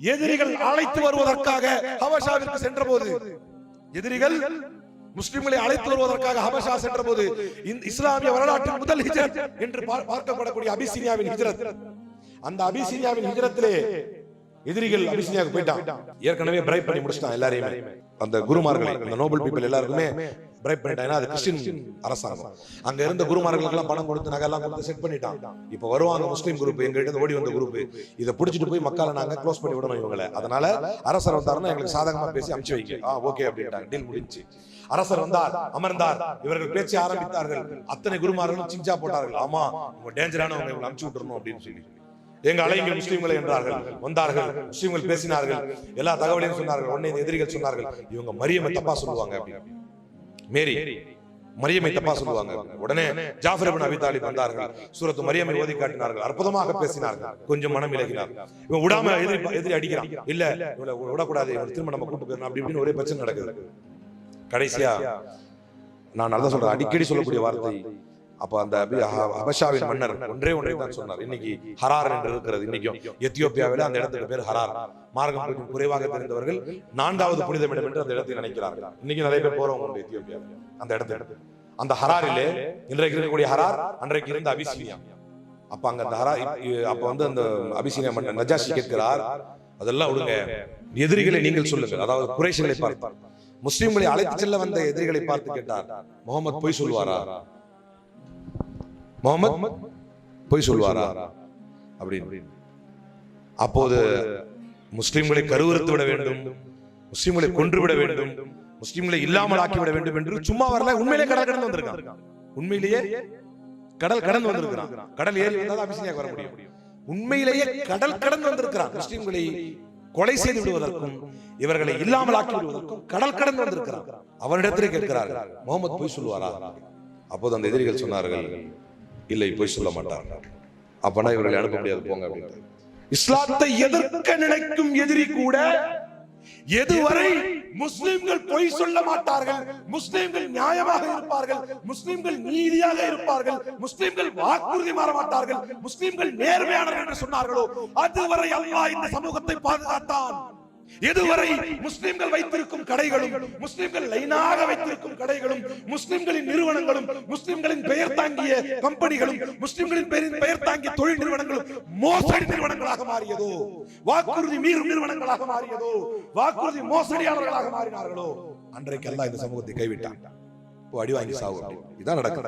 எதிரிகள் அழைத்து வருவதற்காக ஹபஷாவிற்கு சென்ற போது எதிரிகள் முஸ்லிம்களை அழைத்து வருவதற்காக ஹபஷா சென்ற போது இஸ்லாமிய வரலாற்றின் முதல் ஹிஜ்ரத் என்று பார்க்கப்படக்கூடிய அபிசீனியாவின் ஹிஜ்ரத். அந்த அபிசீனியாவின் ஹிஜ்ரத்திலே எதிரிகள் அபிசீனியாவுக்கு போயிட்டான் ஏற்கனவே பிரைப் பண்ணி முடிச்சிட்டான் எல்லாரையுமே. அந்த குருமார்களை அந்த நோபல் பீப்பிள் எல்லாருக்குமே பிரைப் பண்ணிட்டாங்க அது கிறிஸ்டின் அரசாங்கம். அங்க இருந்த குருமார்களுக்கு எல்லாம் பணம் கொடுத்து நகை எல்லாம் கொடுத்து செட் பண்ணிட்டான். இப்ப வருவாங்க முஸ்லீம் குரூப் எங்க கிட்ட ஓடி வந்த குரூப் இதை புடிச்சிட்டு போய் மக்களை நாங்க க்ளோஸ் பண்ணி விடணும் இவங்களை. அதனால அரசர் வந்தாருன்னா எங்களுக்கு சாதகமா பேசி அமுச்சு வைக்க ஆ ஓகே அப்படின்ட்டாங்க. டீல் முடிஞ்சு அரசர் வந்தார் அமர்ந்தார். இவர்கள் பேச்சை ஆரம்பித்தார்கள். அத்தனை குருமார்களும் சிஞ்சா போட்டார்கள். ஆமா இவங்க டேஞ்சரானவங்க இவங்களை அமுச்சு விட்டுறணும் அப்படின்னு சொல்லி. எங்க அலைங்கள் முஸ்லிம்களை என்றார்கள். வந்தார்கள். முஸ்லிம்கள் பேசினார்கள். எல்லா தகவலையும் சொன்னார்கள். உடனே எதிரிகள் சொன்னார்கள். இவங்க மரியமை தப்பா சொல்லுவாங்க அப்படின்னு. மேரி. மரியமை தப்பா சொல்லுவாங்க. உடனே ஜாஃபர் இப்னு அபி தாலிப் வந்தார்கள். சூரத்து மரியமை ஓதி காட்டினார்கள். அற்புதமாக பேசினார்கள். கொஞ்சம் மனம் இலகினார். இவன் விடாம எதிரி எதிரி அடிக்கிறான். இல்ல இவளை விடக்கூடாது. இவன் திரும்ப நம்ம கூட்டு போயிடணும். அப்படி இப்படின்னு ஒரே பிரச்சனை நடக்குது. கடைசியா நான் நல்லா சொல்றேன். அடிக்கடி சொல்லக்கூடிய வார்த்தை. அப்ப அந்த அபி- ஹ- ஹபஷாவின் மன்னர் ஒன்றே ஒன்றை தான் சொன்னார். இன்னைக்கு ஹரார் என்று இருக்கிறது இன்னைக்கும். எத்தியோப்பியாவில அந்த இடத்துக்கு பேர் ஹரார். மார்க்கம் கொஞ்சம் குறைவாக தெரிந்தவர்கள் நான்காவது புனிதமிடம் என்று அந்த இடத்தை நினைக்கிறார்கள். இன்னைக்கு நிறைய பேர் போறவங்க உண்டு எத்தியோப்பியா. அந்த இடத்துக்கு அந்த ஹராரிலே இன்றைக்கு இருக்கக்கூடிய ஹரார் அன்றைக்கு இருந்த அபிசீனியா அப்ப அங்க அந்த ஹரா அப்ப வந்து அந்த அபிசீனியா மன்னர் நஜாஷி கேட்கிறார். அதெல்லாம் விடுங்க. எதிரிகளை நீங்கள் சொல்லுங்கள். அதாவது குறைஷிகளை பார்த்து. முஸ்லிம்களை அழைத்து செல்ல வந்த எதிரிகளை பார்த்து கேட்டார். முகமது பொய் சொல்வாரா முகமது பொய் சொல்வாரா அப்படின்னு. அப்போது முஸ்லிம்களை கருவறுத்து விட வேண்டும் முஸ்லிம்களை கொன்று விட வேண்டும் முஸ்லிம்களை இல்லாமல் ஆக்கி விட வேண்டும் என்று சும்மா வரல உண்மையிலே கடல் கடந்து வந்திருக்கான் உண்மையிலேயே கடல் கடந்து வந்திருக்கிறான். கடல் ஏறி வந்தால் அபிசீனியாக்கு வர முடியும். உண்மையிலேயே கடல் கடந்து வந்திருக்கிறான். முஸ்லிம்களை கொலை செய்து விடுவதற்கும் இவர்களை இல்லாமல் ஆக்கி விடுவதற்கும் கடல் கடந்து வந்திருக்கிறான். அவனிடத்திலே கேட்கிறார்கள் முகமது பொய் சொல்வாரா அப்போது அந்த எதிரிகள் சொன்னார்கள். இல்லை பொய் சொல்ல மாட்டார்கள் அப்பனா இவர்களை அனுப்ப முடியாது போங்க இஸ்லாத்தை எதிர்க்க நினைக்கும் எதிரி கூட எதுவரை முஸ்லிம்கள் பொய் சொல்ல மாட்டார்கள். முஸ்லிம்கள் நியாயமாக இருப்பார்கள். முஸ்லிம்கள் நீதியாக இருப்பார்கள். முஸ்லிம்கள் வாக்குறுதி மாற மாட்டார்கள். முஸ்லிம்கள் நேர்மையானவர்கள் என்று சொன்னார்களோ அதுவரை அல்லாஹ் இந்த சமூகத்தை பாதுகாத்தான். எதுவரை முஸ்லிம்கள் வைத்திருக்கும் கடைகளும் முஸ்லிம்கள் லைனாக வைத்திருக்கும் கடைகளும் முஸ்லிம்களின் நிறுவனங்களும் முஸ்லிம்களின் பெயர் தாங்கிய கம்பெனிகளும் முஸ்லிம்களின் பெயர் தாங்கிய தொழில் நிறுவனங்களும் மோசடி நிறுவனங்களாக மாறியதோ? வாக்குறுதி மீறும் நிறுவனங்களாக மாறியதோ? வாக்குறுதி மோசடியாளர்களாக மாறினார்களோ? அன்றைக்கு அல்லாஹ் இந்த சமூகத்தை கைவிட்டான். அடி வாங்கி சாவு அப்படி. இதான் நடக்கும்